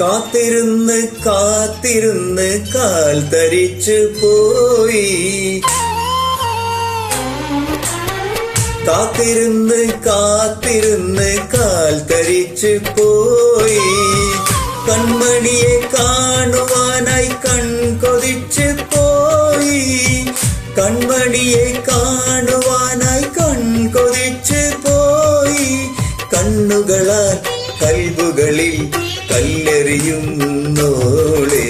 കാത്തിരുന്ന് കാത്തിരുന്ന് കാൽ തരിച്ചു പോയി. കാത്തിരുന്ന് കാത്തിരുന്ന് കാൽ തരിച്ചു പോയി. കൺമണിയെ കാണുവാനായി കൺകൊതിച്ചു പോയി. കൺമണിയെ കാണുവാനായി കൺകൊതിച്ചു പോയി. കണ്ണുകളാൽ കൽബുകളിൽ കല്ലെറിയുന്നോളേ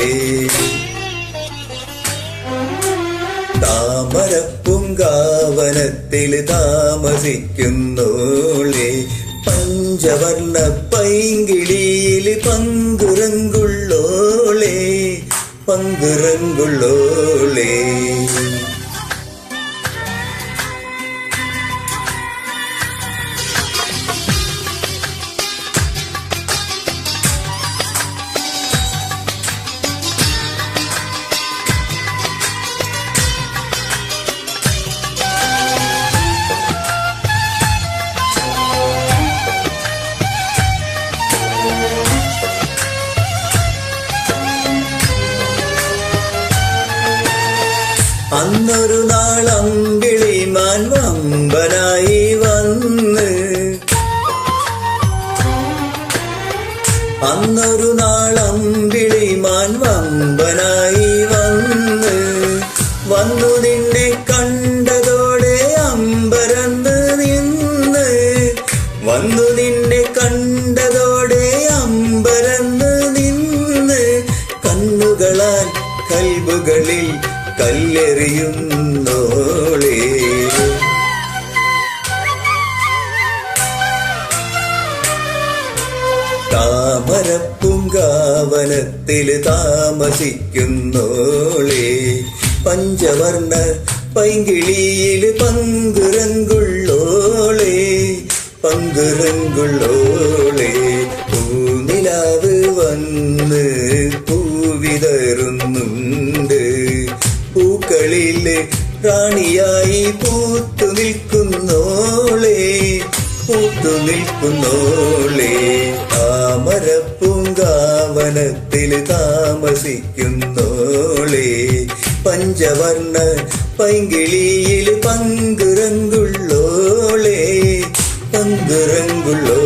താമരപ്പുങ്കാവനത്തിൽ താമസിക്കുന്നോളെ. പഞ്ചവർണ പൈങ്കിളിയിൽ പങ്കുറങ്കുള്ളോളെ. പങ്കുറങ്കുള്ളോളേ. അന്നൊരു നാളമ്പിളിമാൻ വമ്പനായി വന്ന്. അന്നൊരു നാളമ്പിളിമാൻ വമ്പനായി വന്ന്. വന്നു നിന്നെ കല്ലെറിയുന്നോളേ താമരപ്പുങ്കാവനത്തിൽ താമസിക്കുന്നോളേ. പഞ്ചവർണ പൈങ്കിളിയിൽ പങ്കുരങ്കുള്ളോളെ. പങ്കുരങ്കുള്ളോളെ പൂനിലാവ് വന്ന് പൂവിതറുന്നുണ്ട് പൂക്കളിൽ റാണിയായി പൂത്തു നിൽക്കുന്നോളെ പൂത്തു നിൽക്കുന്നോളെ താമരപ്പൂങ്കാവനത്തിൽ താമസിക്കുന്നോളെ പഞ്ചവർണ പൈങ്കിളിയിൽ പങ്കുറങ്കുള്ളോളെ പങ്കുറങ്കുള്ളോ